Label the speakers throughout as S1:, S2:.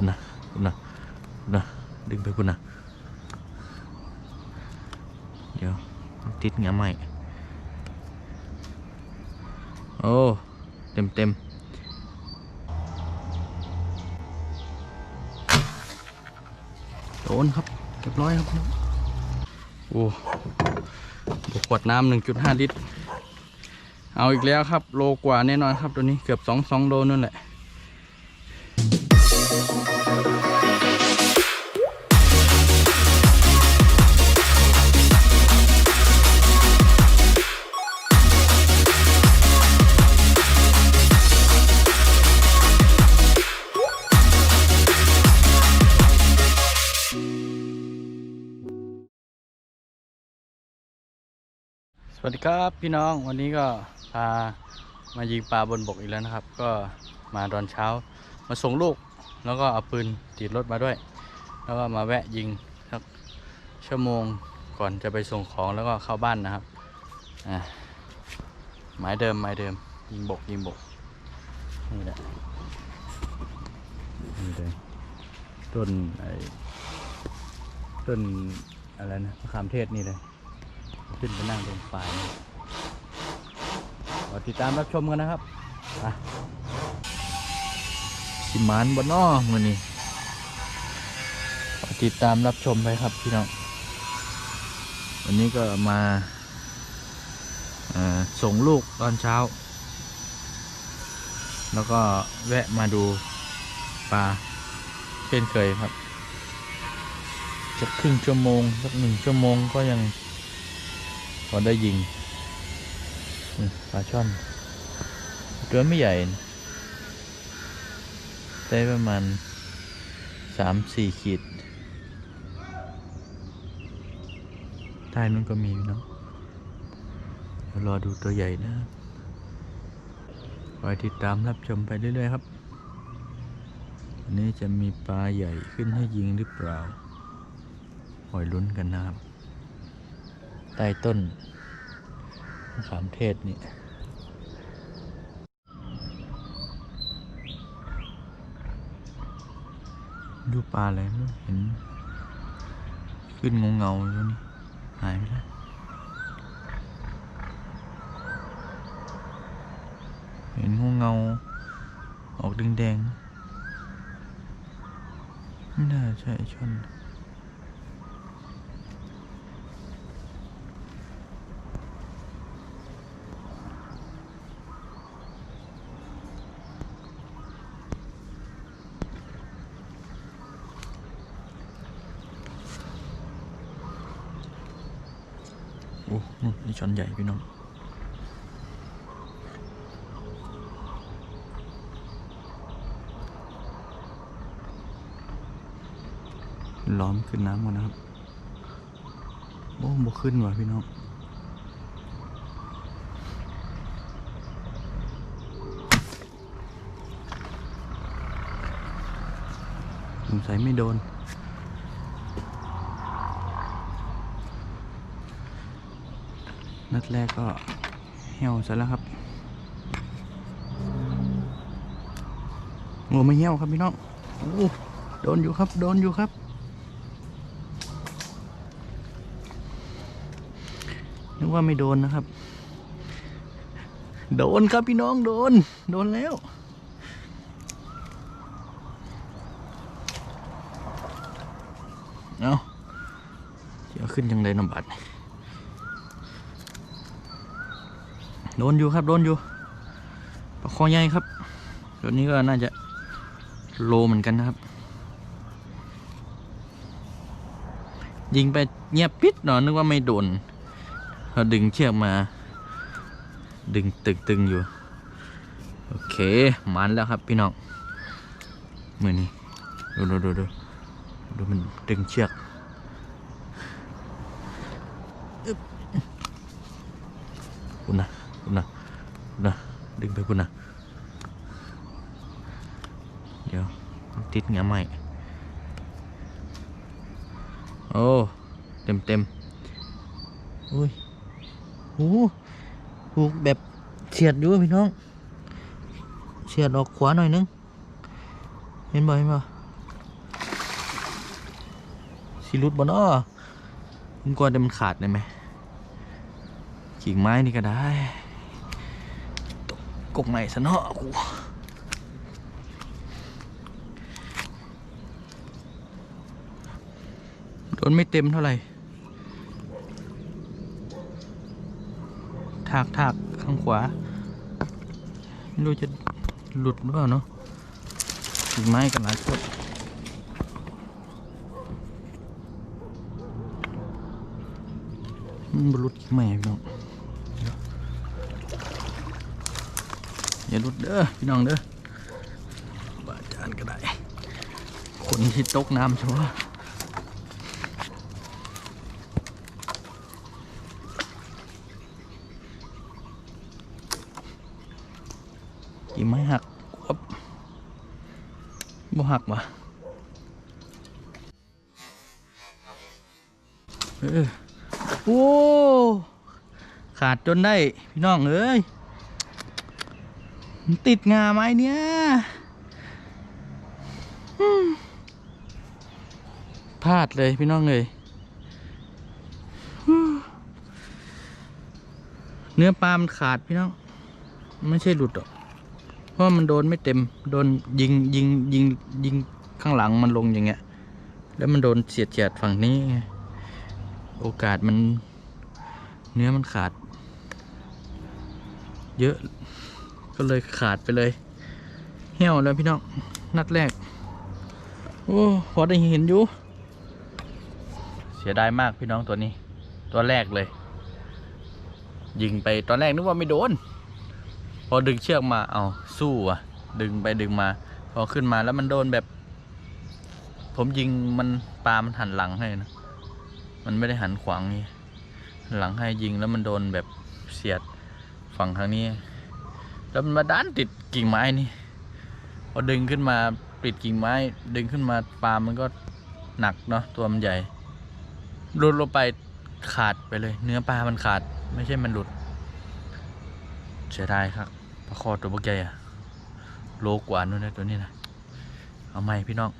S1: คุณนะคุณนะคุณนะดึงไปคุณนะเดี๋ยว ติดงาใหม่ โอ้ เต็มเต็มโดนครับเรียบร้อยครับ
S2: โอ้บวกขวดน้ำหนึ่งจุดห้าลิตร เอาอีกแล้วครับ โลกว่าแน่นอนครับตัวนี้เกือบสองสองโลนั่นแหละ วัสดีครับพี่น้องวันนี้ก็พามายิงปลาบนบกอีกแล้วนะครับ ก็มาตอนเช้ามาส่งลูก แล้วก็เอาปืนติดรถมาด้วย แล้วก็มาแวะยิงสักชั่วโมงก่อนจะไปส่งของแล้วก็เข้าบ้านนะครับอ่าหมายเดิมหมายเดิมยิงบกยิงบกนี่แหละนี่เลยต้นไอ้ต้นอะไรนะมะขามเทศนี่เลย ขึ้นไปนั่งตรงปลายนี่ขอติดตามรับชมกันนะครับ
S1: สิมานบนนอมันนี่ติดตามรับชมไปครับพี่น้อง วันนี้ก็มาส่งลูกตอนเช้า แล้วก็แวะมาดูปลาเช่นเคยครับสักครึ่งชั่วโมงสักหนึ่งชั่วโมงก็ยัง พอได้ยิงปลาช่อน ตัวไม่ใหญ่ ได้ประมาณสามสี่ขีด ใต้นั้นก็มีเนาะเดี๋ยวรอดูตัวใหญ่นะคอยติดตามรับชมไปเรื่อย ๆ ครับวันนี้จะมีปลาใหญ่ขึ้นให้ยิงหรือเปล่าคอยลุ้นกันนะครับ ใต้ต้นมะขามเทศนี่ดูปลาอะไรไม่เห็น ขึ้นเงาเงาๆอยู่นี่หายไปแล้วเห็นเงาเงา ออกแดงๆไม่น่าใช่ชนโอ้ นู่นนี่ชนใหญ่พี่น้องล้อมขึ้นน้ำก่อนนะครับโอ้บ่ขึ้นว่ะพี่น้องสงสัยไม่โดน นัดแรกก็เหี่ยวซะแล้วครับงูไม่เหี่ยวครับพี่น้องโอ้โดนอยู่ครับโดนอยู่ครับนึกว่าไม่โดนนะครับ โดนครับพี่น้องโดน โดนแล้ว เอาเดี๋ยวขึ้นยังไงนำบัตร โดนอยู่ครับโดนอยู่ปลาคอใหญ่ครับตัวนี้ก็น่าจะโลเหมือนกันนะครับ ยิงไปเงียบปิดเนาะนึกว่าไม่โดนเราดึงเชือกมา ดึงตึกตึงอยู่ โอเคมันแล้วครับพี่น้องมือนี้ดูดูดูดูดูมันดึงเชือกอึ๊บคุณนะคุณนะคุณนะ ดึงไปคุณนะเดี๋ยว ติดงาใหม่ โอ้ เต็มเต็มอุ้ยโอ้ผูกแบบเฉียดอยู่พี่น้อง เฉียดออกขวาหน่อยนึง เห็นบ่เห็นบ่สิรุดบนอ้อผมกลัวเดี๋ยวมันขาดได้ไหมกิ่งไม้นี่ก็ได้ กกกไหนซะเนาะกูโดนไม่เต็มเท่าไหร่ถากถากข้างขวา ไม่รู้จะหลุดหรือเปล่าเนาะกิ่งไม้กันหลายต้นมันบหลุดกิ่งไม้พี่น้อง อย่าหลุดเด้อพี่น้องเด้อบาจานก็ได้คนที่ตกน้ำชัวกิ่ไม้หักครับบ่หักวะเออโอ้ขาดจนได้ พี่น้องเอ้ย ติดงาไม้เนี่ยอืมพลาดเลยพี่น้องเลยฮู้เนื้อปลามันขาดพี่น้อง ไม่ใช่หลุดหรอก เพราะมันโดนไม่เต็ม โดนยิงยิงยิงยิงข้างหลังมันลงอย่างเงี้ย แล้วมันโดนเสียดเสียดฝั่งนี้ไงโอกาสมัน เนื้อมันขาด เยอะ ก็เลยขาดไปเลย เหี่ยวแล้วพี่น้อง นัดแรก โอ้พอได้เห็นอยู่ เสียดายมากพี่น้องตัวนี้ ตัวแรกเลย ยิงไปตอนแรกนึกว่าไม่โดน พอดึงเชือกมาเอาสู้อะ ดึงไปดึงมา พอขึ้นมาแล้วมันโดนแบบ ผมยิงมันปลามันหันหลังให้นะ มันไม่ได้หันขวางนี่หันหลังให้ยิงแล้วมันโดนแบบเสียดฝั่งทางนี้ แล้วมันมาด้านติดกิ่งไม้นี่พอดึงขึ้นมาปิดกิ่งไม้ ดึงขึ้นมาปลามันก็หนักเนาะตัวมันใหญ่หลุดลงไปขาดไปเลย เนื้อปลามันขาด ไม่ใช่มันหลุด เสียดายครับปลาคอตัวบักใหญ่อะโลกว่านู่นนะตัวนี้นะเอาใหม่พี่น้อง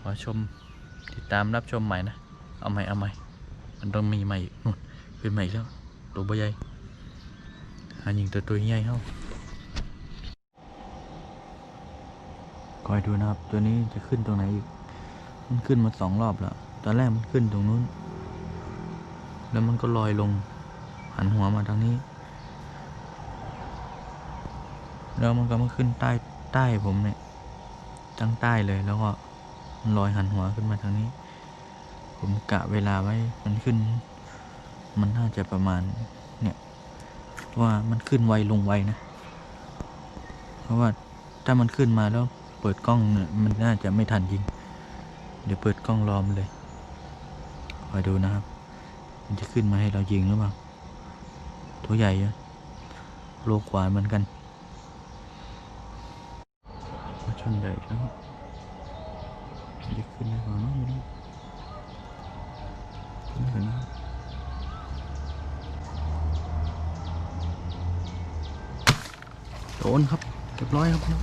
S1: ขอชมติดตามรับชมใหม่นะ เอาใหม่เอาใหม่มันต้องมีใหม่อีกนู่นขึ้นใหม่แล้วตัวบักใหญ่ หายิงตัวตัวใหญ่เข้าคอยดูนะครับ ตัวนี้จะขึ้นตรงไหนอีก มันขึ้นมาสองรอบแล้ว ตอนแรกมันขึ้นตรงนู้น แล้วมันก็ลอยลง หันหัวมาทางนี้ แล้วมันก็มาขึ้นใต้ใต้ผมเนี่ยตั้งใต้เลยแล้วก็มันลอยหันหัวขึ้นมาทางนี้ ผมกะเวลาไว้มันขึ้น มันน่าจะประมาณเนี่ย ว่ามันขึ้นไวลงไวนะ เพราะว่าถ้ามันขึ้นมาแล้วเปิดกล้องเนี่ยมันน่าจะไม่ทันยิง เดี๋ยวเปิดกล้องรอมเลยคอยดูนะครับ มันจะขึ้นมาให้เรายิงหรือเปล่า ตัวใหญ่อะโลกว่าเหมือนกันมาชนใหญ่แล้วจะขึ้นได้เปล่าเนาะไม่รู้ขึ้นกันนะ ดนครับเรียบร้อยครับน้อง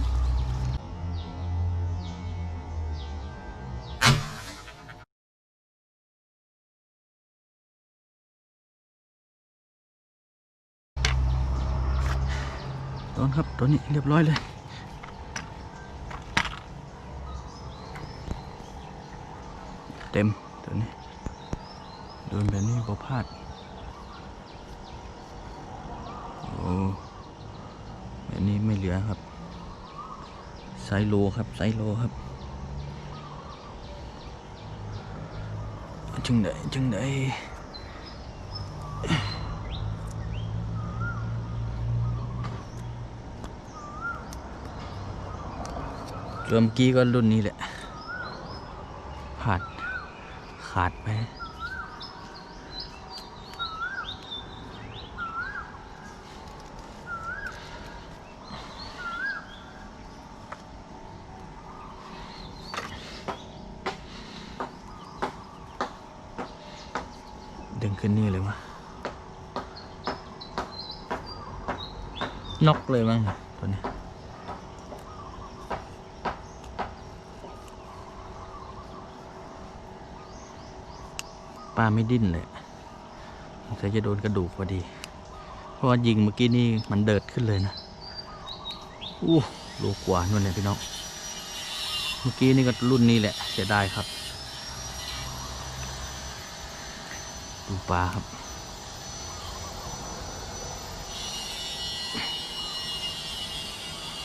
S1: โดนครับตัวนี้เรียบร้อยเลยเต็มตัวนี้โดนแบบนี้ก็พลาดโอ้ แบบนี้ไม่เหลือครับไซโลครับไซโลครับจึงไดจึงไดตัวเมื่อกี้ก็รุ่นนี้แหละพลาดขาดไป ดึงขึ้นนี่เลยวะ น็อกเลยมั้งเนี่ยตัวนี้ปลาไม่ดิ้นเลยสงสัยจะโดนกระดูกพอดี เพราะว่ายิงเมื่อกี้นี่มันเดิดขึ้นเลยนะ อู้โลกว่านู่นเลยพี่น้อง เมื่อกี้นี่ก็รุ่นนี้แหละเสียดายครับ ดูปลาครับ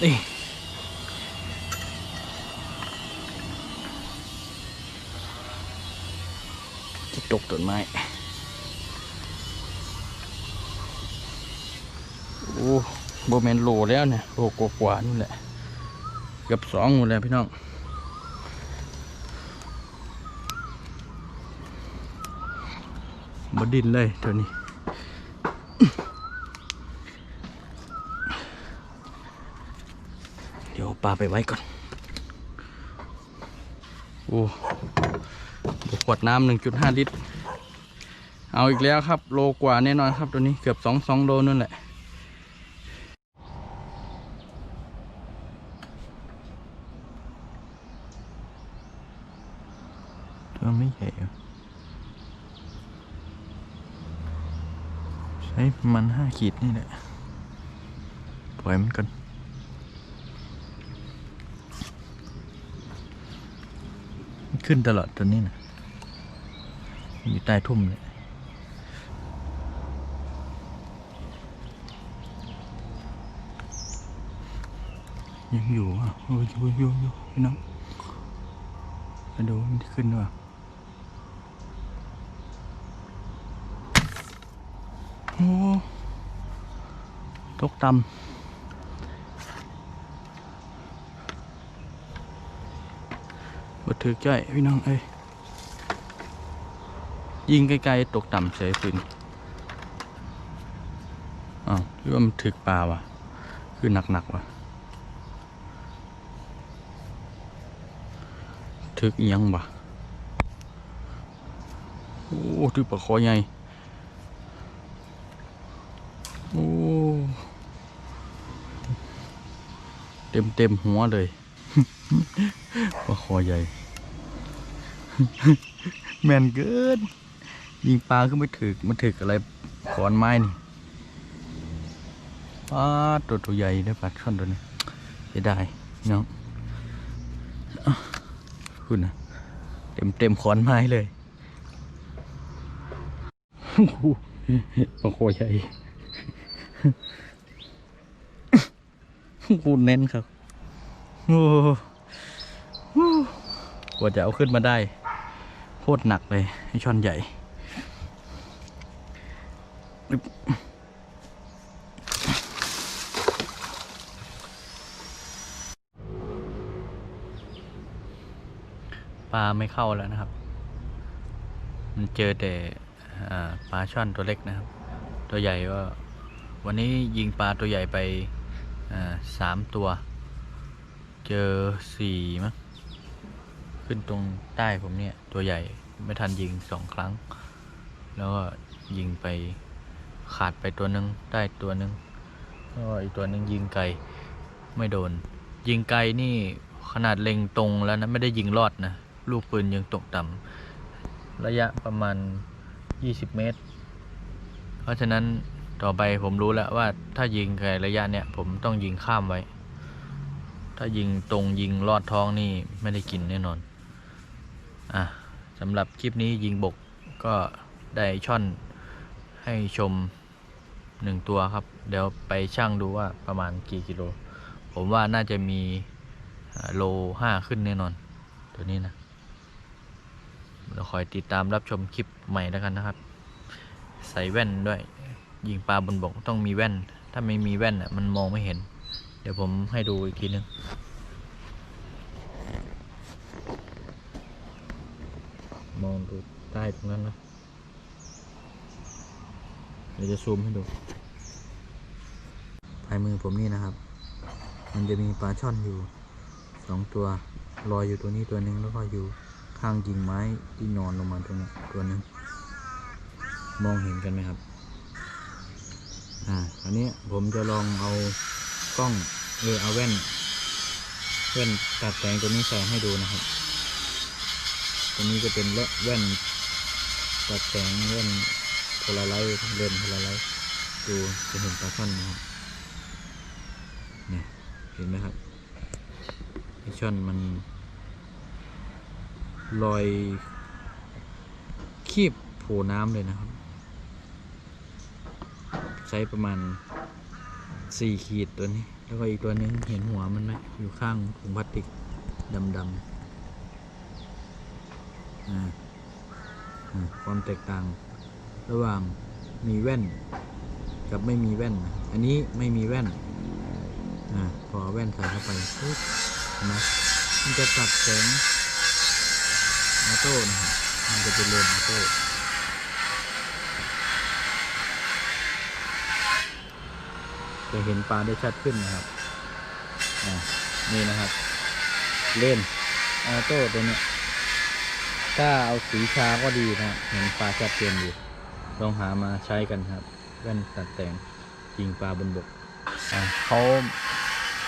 S1: นี่จะตกต้นไม้ โอ้โบแมนโลแล้วเนี่ยโลกกว่านู่นแหละ เกือบสองหมดแล้วพี่น้องบดินเลยตัวนี้ เดี๋ยวเอา ปลาไปไว้ก่อน โอ้ขวดน้ำหนึ่งจุดห้าลิตร เอาอีกแล้วครับ โลกว่าแน่นอนครับตัวนี้เกือบสองสองโลนั่นแหละตัวไม่ใหญ่อะใช้ประมันห้าขีดนี่แหละปล่อยมันก่อนมัน ขึ้นตลอดตัวนี้นะอยู่ใต้ทุ่มเลยยังอยู่อะโอ้ยอยู่อยู่อยู่พี่น้องมาดูมันขึ้นว่ะโอ้ตกต่ำบด ถือใจพี่น้องเอ้ยยิงไกลๆตกต่ำเฉยปืนอ้าวหรือว่ามันถึกปลาวะคือหนักๆวะถึกเอียงวะโอ้ถึกปลาคอใหญ่โอ้เต็มเต็มๆหัวเลย ปลาคอใหญ่ แมนเกินยิงปลาขึ้นไม่ถึกมันถึกอะไรขอนไม้นี่ปลาตัวตัวใหญ่ได้ปลาช่อนตัวนี้เสียดายน้องคุณนะเต็มเต็มขอนไม้เลยโอ้โหปลาโคใหญ่คูเน้นครับ โอ้โหกว่าจะเอาขึ้นมาได้ ตรหนักเลยไอช่อนใหญ่ปลาไม่เข้าแล้วนะครับ มันเจอแต่ปลาช่อนตัวเล็กนะครับ ตัวใหญ่ก็วันนี้ยิงปลาตัวใหญ่ไปสามตัว เจอสี่มั้ง ขึ้นตรงใต้ผมเนี่ย ตัวใหญ่ไม่ทันยิงสองครั้ง แล้วก็ยิงไปขาดไปตัวหนึ่งได้ตัวหนึ่งแล้วก็อีกตัวหนึ่งยิงไกลไม่โดน ยิงไกลนี่ขนาดเล็งตรงแล้วนะไม่ได้ยิงรอดนะลูกปืนยังตกต่ำระยะประมาณ 20 เมตร เพราะฉะนั้นต่อไปผมรู้แล้วว่าถ้ายิงไกลระยะเนี่ยผมต้องยิงข้ามไว้ ถ้ายิงตรงยิงลอดท้องนี่ไม่ได้กินแน่นอน อะสำหรับคลิปนี้ยิงบกก็ได้ช่อนให้ชมหนึ่งตัวครับ เดี๋ยวไปชั่งดูว่าประมาณกี่กิโล ผมว่าน่าจะมีโลห้าขึ้นแน่นอน ตัวนี้นะเราคอยติดตามรับชมคลิปใหม่แล้วกันนะครับ ใส่แว่นด้วย ยิงปลาบนบกต้องมีแว่น ถ้าไม่มีแว่นอะมันมองไม่เห็น เดี๋ยวผมให้ดูอีกทีนึง มองดูใต้ตรงนั้นนะเดี๋ยวจะซูมให้ดูภายมือผมนี่นะครับ มันจะมีปลาช่อนอยู่สองตัวลอยอยู่ตัวนี้ตัวหนึ่งแล้วก็อยู่ข้างกิ่งไม้ที่นอนลงมาตรงนี้ตัวนึงมองเห็นกันไหมครับ อ่า อันนี้ผมจะลองเอากล้องเออเอาแว่นแว่นตัดแสงตัวนี้ใส่ให้ดูนะครับ ตัวนี้จะเป็นแว่นตัดแสงเล่นโพลาไรต์เลนโพลาไรต์ดูจะเห็นปลาช่อนนะครับเนี่ยเห็นไหมครับปลาช่อนมันลอยคีบโผน้ำเลยนะครับ ใช้ประมาณสี่ขีดตัวนี้ แล้วก็อีกตัวนึงเห็นหัวมันไหมอยู่ข้างถุงพลาสติกดำๆ ความแตกต่างระหว่างมีแว่น กับไม่มีแว่น อันนี้ไม่มีแว่นอพอแว่นใส่เข้าไปปุ๊บนไหมมันจะตัดแสงออโต้นะครับมันจะเป็นเลนส์ออโต้จะเห็นปลาได้ชัดขึ้นนะครับนี่นะครับ เล่นออโต้ตัวเนี้ย ถ้าเอาสีชาก็ดีนะเห็นปลาชัดเจนอยู่ลองหามาใช้กันครับแว่นตัดแต่งยิงปลาบนบกเขา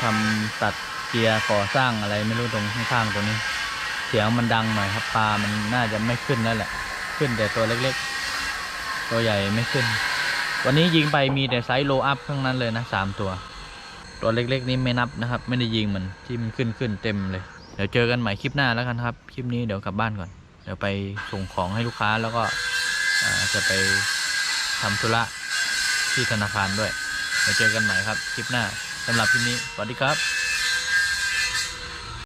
S1: ทำตัดเกียร์ก่อสร้างอะไรไม่รู้ตรงข้างๆตัวนี้ เสียงมันดังหน่อยครับปลามันน่าจะไม่ขึ้นแล้วแหละ ขึ้นแต่ตัวเล็กๆ ตัวใหญ่ไม่ขึ้น วันนี้ยิงไปมีแต่ไซส์โลอัพทั้งนั้นเลยนะสามตัว ตัวเล็กๆ นี่ไม่นับนะครับ ไม่ได้ยิงมันที่มันขึ้นขึ้นเต็มเลย เดี๋ยวเจอกันใหม่คลิปหน้าแล้วกันครับ คลิปนี้เดี๋ยวกลับบ้านก่อน เดี๋ยวไปส่งของให้ลูกค้าแล้วก็จะไปทำธุระที่ธนาคารด้วยมาเจอกันใหม่ครับ คลิปหน้าสำหรับคลิปนี้สวัสดีครับ